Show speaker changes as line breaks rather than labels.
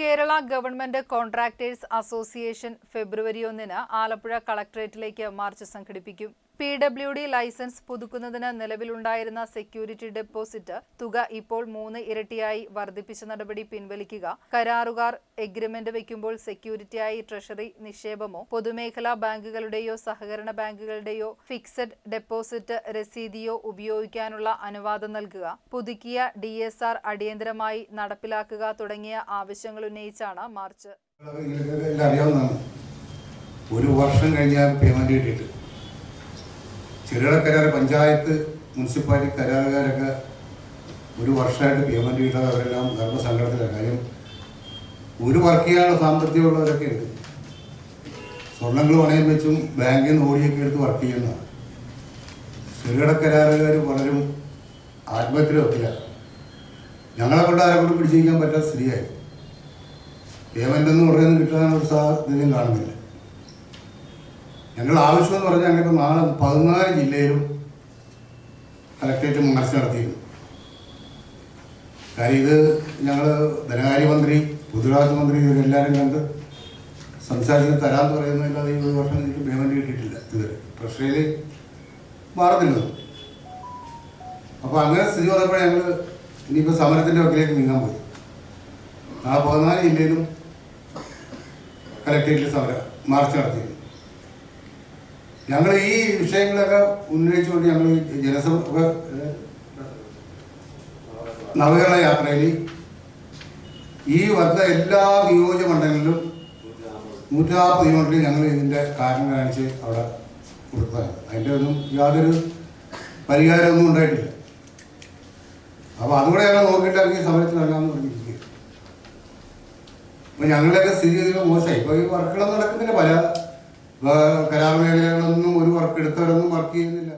Kerala government contractors association February ഒന്നിന് ആലപ്പുഴ കളക്ടറേറ്റിലേക്ക് march സംഘടിപ്പിക്കും. പി ഡബ്ല്യു ഡി ലൈസൻസ് പുതുക്കുന്നതിന് നിലവിലുണ്ടായിരുന്ന സെക്യൂരിറ്റി ഡെപ്പോസിറ്റ് തുക ഇപ്പോൾ മൂന്ന് ഇരട്ടിയായി വർദ്ധിപ്പിച്ച നടപടി പിൻവലിക്കുക. കരാറുകാർ എഗ്രിമെന്റ് വയ്ക്കുമ്പോൾ സെക്യൂരിറ്റിയായി ട്രഷറി നിക്ഷേപമോ പൊതുമേഖലാ ബാങ്കുകളുടെയോ സഹകരണ ബാങ്കുകളുടെയോ ഫിക്സഡ് ഡെപ്പോസിറ്റ് രസീതിയോ ഉപയോഗിക്കാനുള്ള അനുവാദം നൽകുക പുതുക്കിയ ഡി എസ് ആർ അടിയന്തരമായി നടപ്പിലാക്കുക തുടങ്ങിയ ആവശ്യങ്ങൾ ഉന്നയിച്ചാണ് മാർച്ച്.
ഒരു വർഷം കഴിഞ്ഞാൽ പേയ്മെന്റ് കിട്ടിയിട്ട് ചെറുകിട കരാർ പഞ്ചായത്ത് മുനിസിപ്പാലിറ്റി കരാറുകാരൊക്കെ ഒരു വർഷമായിട്ട് പേയ്മെന്റ് കിട്ടാതെ അവരെല്ലാം ധർമ്മസങ്കടത്തിലാണ് കാര്യം ഒരു വർക്ക് ചെയ്യാനുള്ള സാമ്പത്തികമുള്ളവരൊക്കെ ഉണ്ട്. സ്വർണങ്ങൾ പണയം വെച്ചും ബാങ്കിൽ നിന്ന് ഓടിയൊക്കെ എടുത്ത് വർക്ക് ചെയ്യുന്നതാണ്. ചെറുകിട കരാറുകാർ പലരും ആത്മഹത്യയിലൊക്കില്ല ഞങ്ങളെ കൊണ്ട് ആരെ കൊണ്ട് പിടിച്ചിരിക്കാൻ പറ്റാത്ത സ്ത്രീയായി പേയ്മെന്റ് എന്ന് പറയുന്നത് കിട്ടാനുള്ള സാധ്യതയും കാണുന്നില്ല. ഞങ്ങൾ ആവശ്യം എന്ന് പറഞ്ഞാൽ ഞങ്ങളിപ്പോൾ നാളെ പതിനാല് ജില്ലയിലും കലക്ട്രേറ്റ് മാർച്ച് നടത്തിയിരുന്നു. കാര്യം ഇത് ഞങ്ങൾ ധനകാര്യമന്ത്രി പൊതുരാജ് മന്ത്രി ഇവരെല്ലാവരും കണ്ട് സംസാരിച്ച് തരാമെന്ന് പറയുന്നതല്ലാതെ ഈ ഒരു വർഷം എനിക്ക് പേയ്മെന്റ് കിട്ടിയിട്ടില്ല ഇതുവരെ ട്രഷറിയിൽ മാറുന്നില്ല അപ്പോൾ അങ്ങനെ സ്ഥിതി വന്നപ്പോൾ ഞങ്ങൾ ഇനിയിപ്പോൾ സമരത്തിന്റെ വക്കിലേക്ക് നീങ്ങാൻ പോയി. നാളെ പതിനാല് ജില്ലയിലും കലക്ട്രേറ്റിൽ സമരം മാർച്ച് നടത്തിയിരുന്നു. ഞങ്ങൾ ഈ വിഷയങ്ങളൊക്കെ ഉന്നയിച്ചുകൊണ്ട് ഞങ്ങൾ ജനസഭ നവകേരള യാത്രയിൽ ഈ വന്ന എല്ലാ നിയോജക മണ്ഡലങ്ങളിലും നൂറ്റാപ്പത് നിയമങ്ങളിൽ ഞങ്ങൾ ഇതിന്റെ കാരണം കാണിച്ച് അവിടെ കൊടുത്തതാണ്. അതിന്റെ ഒന്നും യാതൊരു പരിഹാരമൊന്നും ഉണ്ടായിട്ടില്ല. അപ്പോൾ അതുകൂടെ ഞങ്ങൾ നോക്കിയിട്ട് ഈ സമരത്തിൽ ഇറങ്ങാമെന്ന് പറഞ്ഞിരിക്കുക അപ്പോൾ ഞങ്ങളുടെയൊക്കെ സ്ഥിതി ഇതിൽ മോശമായി. ഇപ്പോൾ ഈ വർക്കുകളൊന്നും നടക്കുന്നില്ല പല മേഖലകളിലൊന്നും ഒരു വർക്ക് എടുത്തവരൊന്നും വർക്ക് ചെയ്യുന്നില്ല.